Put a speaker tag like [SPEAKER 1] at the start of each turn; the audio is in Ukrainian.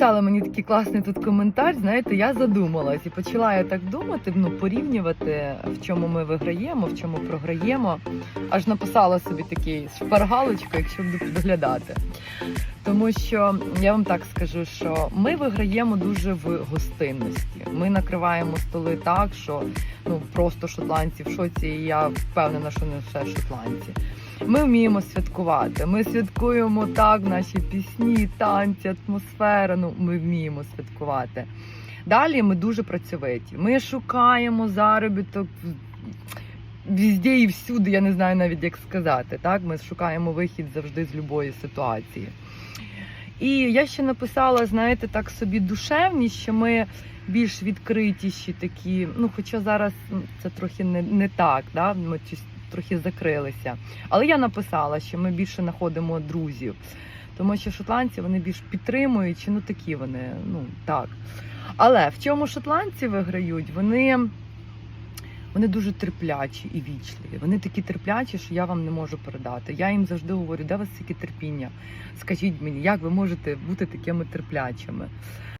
[SPEAKER 1] написали мені такий класний тут коментар. Знаєте, я задумалась і почала я так думати, ну порівнювати, в чому ми виграємо, в чому програємо. Аж написала собі такий шпаргалочку, якщо буду підглядати. Тому що я вам так скажу, що ми виграємо дуже в гостинності. Ми накриваємо столи так, що ну просто шотландці в шоці, і я впевнена, що не все шотландці. Ми вміємо святкувати. Ми святкуємо так, наші пісні, танці, атмосфера. Ну, ми вміємо святкувати. Далі ми дуже працьовиті. Ми шукаємо заробіток везде і всюди, я не знаю навіть як сказати. Так, ми шукаємо вихід завжди з любої ситуації. І я ще написала, знаєте, так собі душевні, що ми більш відкритіші такі. Ну, хоча зараз це трохи не, не так, да? ми трохи закрилися. Але я написала, що ми більше знаходимо друзів. Тому що шотландці вони більш підтримуючі, ну такі вони, ну так. Але в чому шотландці виграють? Вони, вони дуже терплячі і вічливі. Вони такі терплячі, що я вам не можу передати. Я їм завжди говорю, де у вас таке терпіння? Скажіть мені, як ви можете бути такими терплячими?